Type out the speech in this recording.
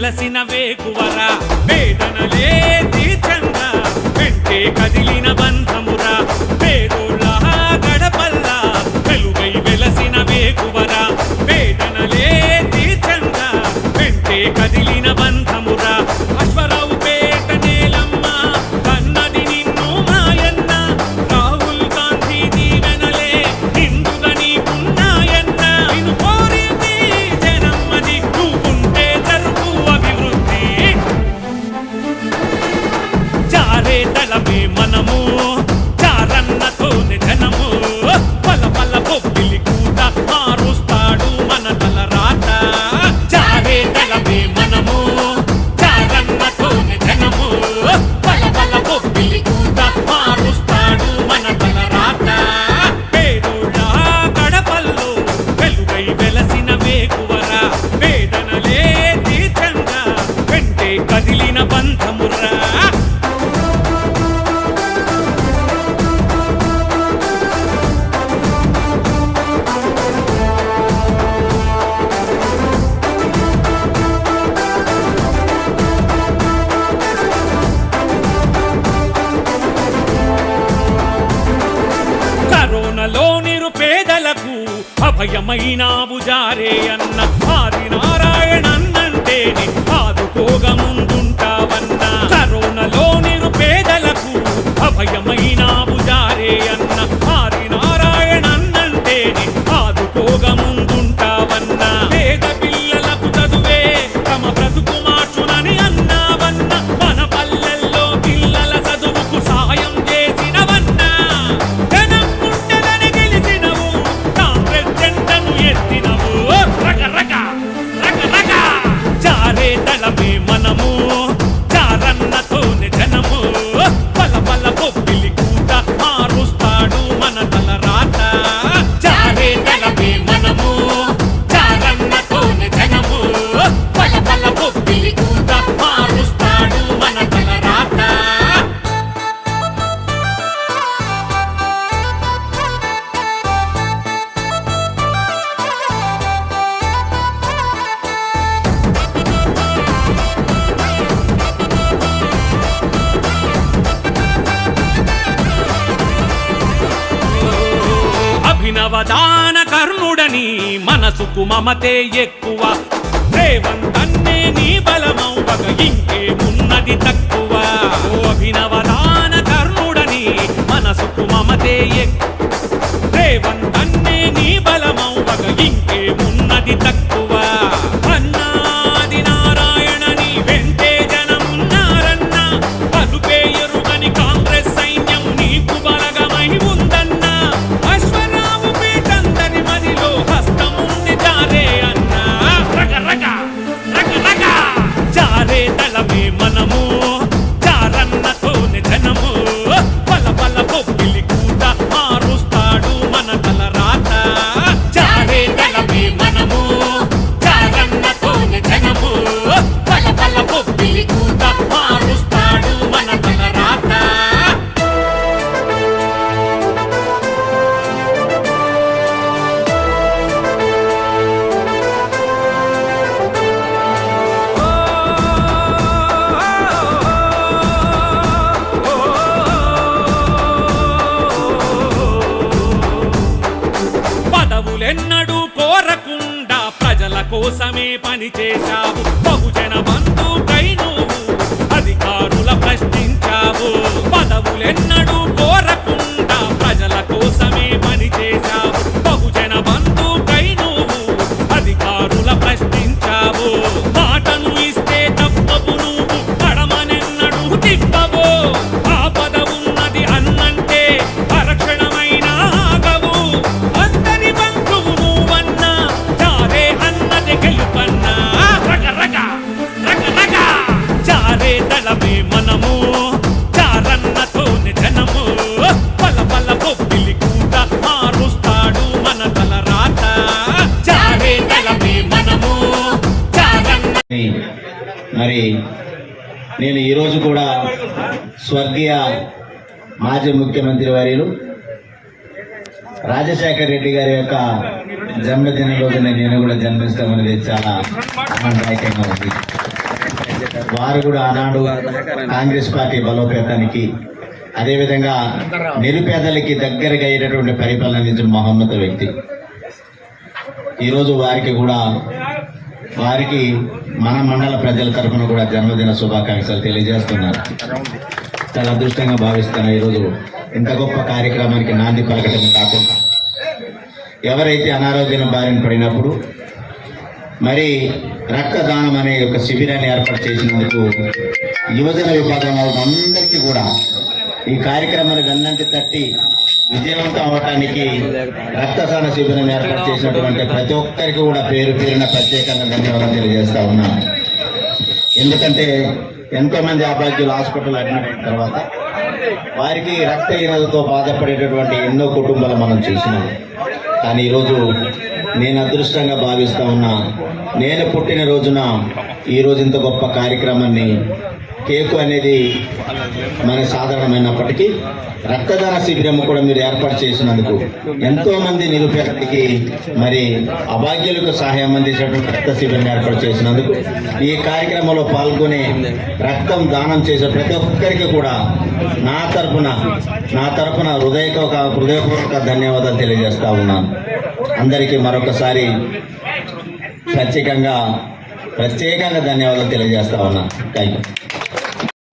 వెలసిన వేకువరా వేదనలే తీర్చన్న వెంటే కదిలిన బంధమురా పేదోళ్ళ గడపల్లా వెలుగై వెలసిన వేకువరా వేదనలే కరోనాలో నిరుపేదలకు అభయమైనావు జారే అన్న ఆది నారాయణన్నంటేనే ఆదుకోగా ముందుంటావన్న కరోనలో నిరుపేదలకు అభయమై చారే దళమే మనము. చారన్నతోనే జనము. పల పల పొప్పిలి అభినవదాన కర్ణుడని మనసుకు మమతే ఎక్కువ. రేవంతన్నే నీ బలమౌవగ ఇంకేమున్నది తక్కువ. అభినవదాన కర్ణుడని మనసుకు మమతే ఎక్కువ. రేవంతన్నే నీ బలమౌవగ ఇంకేమున్నది తక్కువ. పని చేశావు. బహుజన మరి నేను ఈరోజు కూడా స్వర్గీయ మాజీ ముఖ్యమంత్రి వర్యులు రాజశేఖర రెడ్డి గారి యొక్క జన్మదిన రోజున నేను కూడా జన్మిస్తాం అనేది చాలా ఆనందదాయకంగా ఉంది. వారు కూడా ఆనాడు కాంగ్రెస్ పార్టీ బలోపేతానికి అదేవిధంగా నిరుపేదలకి దగ్గరగా అయ్యేటటువంటి పరిపాలన అందించిన మహోన్నత వ్యక్తి. ఈరోజు వారికి కూడా వారికి మన మండల ప్రజల తరఫున కూడా జన్మదిన శుభాకాంక్షలు తెలియజేస్తున్నారు. చాలా అదృష్టంగా భావిస్తాను ఈరోజు ఇంత గొప్ప కార్యక్రమానికి నాంది పలకటం కాకుండా ఎవరైతే అనారోగ్యం బారిన పడినప్పుడు మరి రక్తదానం అనే ఒక శిబిరాన్ని ఏర్పాటు చేసినందుకు యువజన విభాగం వాళ్ళకి అందరికీ కూడా ఈ కార్యక్రమాలు వెన్నంటి తట్టి విజయవంతం అవటానికి రక్తదాన శిబిరం ఏర్పాటు చేసినటువంటి ప్రతి ఒక్కరికి కూడా పేరు పేరున ప్రత్యేకంగా ధన్యవాదాలు తెలియజేస్తా ఉన్నా. ఎందుకంటే ఎంతో మంది అభాగ్యులు హాస్పిటల్ అడ్మిట్ అయిన తర్వాత వారికి రక్తహీనతతో బాధపడేటటువంటి ఎన్నో కుటుంబాలు మనం చూసినాం. కానీ ఈరోజు నేను అదృష్టంగా భావిస్తా ఉన్నా నేను పుట్టిన రోజున ఈ ఇంత గొప్ప కార్యక్రమాన్ని కేకు అనేది మన సాధారణమైనప్పటికీ రక్తదాన శిబిరం కూడా మీరు ఏర్పాటు చేసినందుకు ఎంతో మంది నిరుపేదలకి మరి అభాగ్యులకు సహాయం అందించేటువంటి రక్త శిబిరం ఏర్పాటు చేసినందుకు ఈ కార్యక్రమంలో పాల్గొనే రక్తం దానం చేసే ప్రతి ఒక్కరికి కూడా నా తరపున నా తరపున హృదయక హృదయపూర్వక ధన్యవాదాలు తెలియజేస్తా ఉన్నాను. అందరికీ మరొకసారి ప్రత్యేకంగా ప్రత్యేకంగా ధన్యవాదాలు తెలియజేస్తా ఉన్నాను థ్యాంక్ యూ